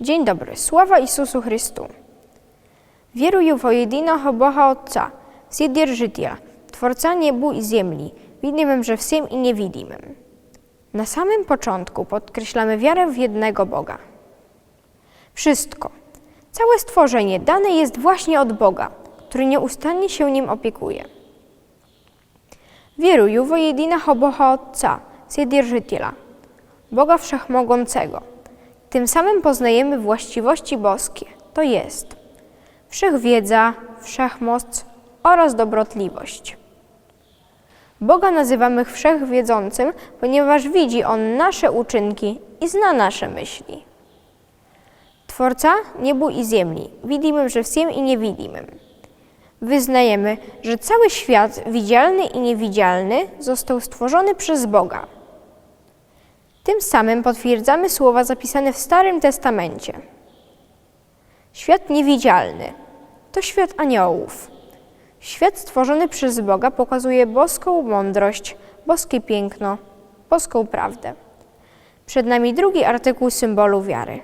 Dzień dobry, sława Isusu Chrystu. Wieruję w jedynego Boga Otca, Wsidierżytia, Twórca niebu i ziemi, widymym, że wsym i niewidzimym. Na samym początku podkreślamy wiarę w jednego Boga. Wszystko, całe stworzenie dane jest właśnie od Boga, który nieustannie się nim opiekuje. Wieruję w jedynego Boga Otca, Sidirzytila, Boga Wszechmogącego. Tym samym poznajemy właściwości boskie, to jest wszechwiedza, wszechmoc oraz dobrotliwość. Boga nazywamy wszechwiedzącym, ponieważ widzi On nasze uczynki i zna nasze myśli. Tworca niebu i ziemi, widzimy wszystkim i niewidzimym. Wyznajemy, że cały świat, widzialny i niewidzialny, został stworzony przez Boga – tym samym potwierdzamy słowa zapisane w Starym Testamencie. Świat niewidzialny to świat aniołów. Świat stworzony przez Boga pokazuje boską mądrość, boskie piękno, boską prawdę. Przed nami drugi artykuł symbolu wiary.